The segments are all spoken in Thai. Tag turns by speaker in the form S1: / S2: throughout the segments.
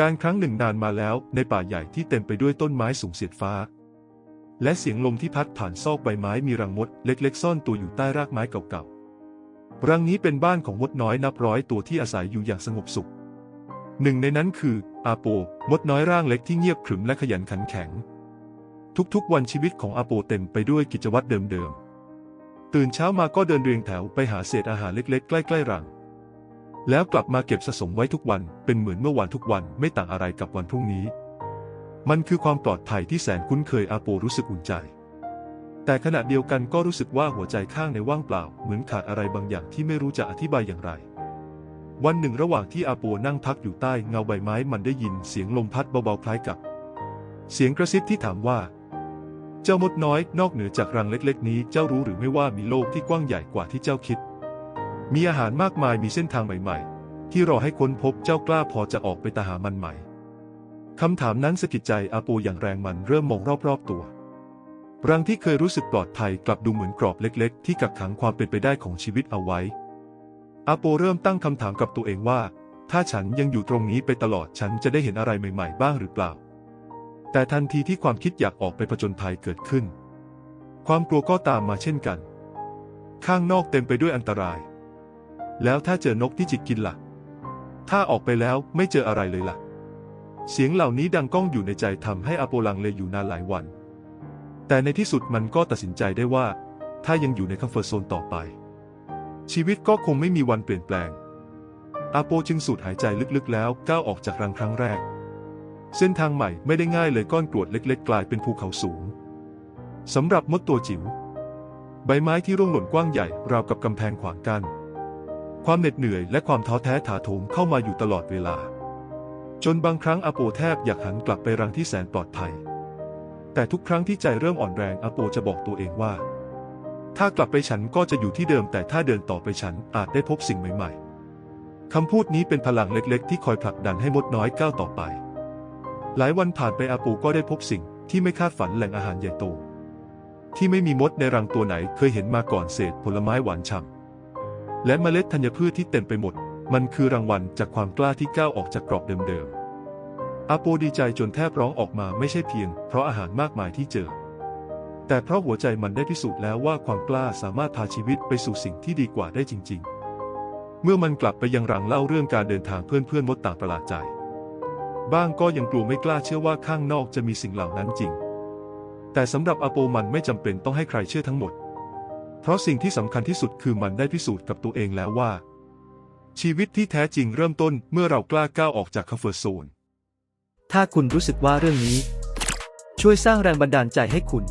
S1: การครั้งหนึ่งนานมาแล้วในป่าใหญ่ที่เต็มไปด้วยต้นไม้สูงเสียดฟ้า และเสียงลมที่พัดผ่านซอกใบไม้มีรังมดเล็กๆ ซ่อนตัวอยู่ใต้รากไม้เก่าๆ รังนี้เป็นบ้านของมดน้อยนับร้อยตัวที่อาศัยอยู่อย่างสงบสุข หนึ่งในนั้นคืออาโป มดน้อยร่างเล็กที่เงียบขรึมและขยันขันแข็ง ทุกๆ วันชีวิตของอาโปเต็มไปด้วยกิจวัตรเดิมๆ ตื่นเช้ามาก็เดินเรียงแถวไปหาเศษอาหารเล็กๆ ใกล้ๆรัง แล้วกลับมาเก็บสะสมไว้ทุกวันเป็นเหมือนเมื่อวานทุกวันไม่ต่างอะไรกับวันพรุ่งนี้ มันคือความปลอดภัยที่แสนคุ้นเคยอาโปรู้สึกอุ่นใจ แต่ขณะเดียวกันก็รู้สึกว่าหัวใจข้างในว่างเปล่า เหมือนขาดอะไรบางอย่างที่ไม่รู้จะอธิบายอย่างไร วันหนึ่งระหว่างที่อาโปนั่งพักอยู่ใต้เงาใบไม้มันได้ยินเสียงลมพัดเบาๆคล้ายกับ เสียงกระซิบที่ถามว่า เจ้ามดน้อย นอกเหนือจากรังเล็ก ๆ นี้เจ้ารู้หรือไม่ว่ามีโลกที่กว้างใหญ่กว่าที่เจ้าคิด มีอาหารมากมายมีเส้นทางใหม่ ๆ ที่รอให้ค้นพบเจ้ากล้าพอจะออกไปตาหามันไหม่ คำถามนั้นสะกิดใจอาโปอย่างแรงมันเริ่มมองรอบๆตัว รังที่เคยรู้สึกปลอดภัยกลับดูเหมือนกรอบเล็ก ๆ ที่กักขังความเป็นไปได้ของชีวิตเอาไว้ อาโปเริ่มตั้งคำถามกับตัวเองว่า ถ้าฉันยังอยู่ตรงนี้ไปตลอดฉันจะได้เห็นอะไรใหม่ ๆ บ้างหรือเปล่า แต่ทันทีที่ความคิดอยากออกไปผจญภัยเกิดขึ้น ความกลัวก็ตามมาเช่นกัน ข้างนอกเต็มไปด้วยอันตราย แล้วถ้าเจอนกที่จิกกินล่ะ ถ้าออกไปแล้วไม่เจออะไรเลยล่ะ เสียงเหล่านี้ดังก้องอยู่ในใจทำให้อโปลังเลอยู่นานหลายวัน แต่ในที่สุดมันก็ตัดสินใจได้ว่า ถ้ายังอยู่ในคัมเฟอร์โซนต่อไป ชีวิตก็คงไม่มีวันเปลี่ยนแปลง อาโปจึงสูดหายใจลึกๆแล้วก้าวออกจากรังครั้งแรก เส้นทางใหม่ไม่ได้ง่ายเลยก้อนกรวดเล็ก ๆ กลายเป็นภูเขาสูงสำหรับมดตัวจิ๋วใบไม้ที่ร่วงหล่นกว้างใหญ่ราวกับกำแพงขวางกัน้น ความเหน็ดเหนื่อยและความท้อแท้ถาโถมเข้ามาอยู่ตลอดเวลา จนบางครั้งอาโปแทบอยากหันกลับไปรังที่แสนปลอดภัย แต่ทุกครั้งที่ใจเริ่มอ่อนแรงอาโปจะบอกตัวเองว่า ถ้ากลับไปฉันก็จะอยู่ที่เดิม แต่ถ้าเดินต่อไปฉันอาจได้พบสิ่งใหม่ ๆคำพูดนี้เป็นพลังเล็กๆ ที่คอยผลักดันให้มดน้อยก้าวต่อไป หลายวันผ่านไปอาปูก็ได้พบสิ่งที่ไม่คาดฝันแหล่งอาหารใหญ่โต ที่ไม่มีมดในรังตัวไหนเคยเห็นมาก่อนเศษผลไม้หวานฉ่ำ และเมล็ดธัญพืชที่เต็มไปหมด มันคือรางวัลจากความกล้าที่ก้าวออกจากกรอบเดิมๆ อาโปดีใจจนแทบร้องออกมาไม่ใช่เพียง เพราะอาหารมากมายที่เจอ แต่เพราะหัวใจมันได้พิสูจน์แล้วว่าความกล้าสามารถพาชีวิตไปสู่สิ่งที่ดีกว่าได้จริง ๆ เมื่อมันกลับไปยังรังเล่าเรื่องการเดินทางเพื่อนๆมดต่างประหลาดใจ บ้างก็ยังกลัวไม่กล้าเชื่อว่าข้างนอกจะมีสิ่งเหล่านั้นจริง แต่สำหรับอาโปมันไม่จำเป็นต้องให้ใครเชื่อทั้งหมด เพราะสิ่งที่สำคัญที่สุดคือมันได้พิสูจน์กับตัวเองแล้วว่า ชีวิตที่แท้จริงเริ่มต้นเมื่อเรากล้าก้าวออกจากคอมฟอร์ทโซน
S2: ถ้าคุณรู้สึกว่าเรื่องนี้ ช่วยสร้างแรงบันดาลใจให้คุณ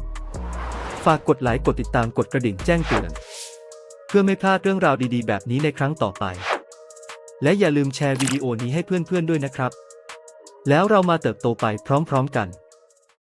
S2: ฝากกดไลค์กดติดตามกดกระดิ่งแจ้งเตือน เพื่อไม่พลาดเรื่องราวดีๆ แบบนี้ในครั้งต่อไป และอย่าลืมแชร์วิดีโอนี้ให้เพื่อนๆด้วยนะครับ แล้วเรามาเติบโตไปพร้อมๆกัน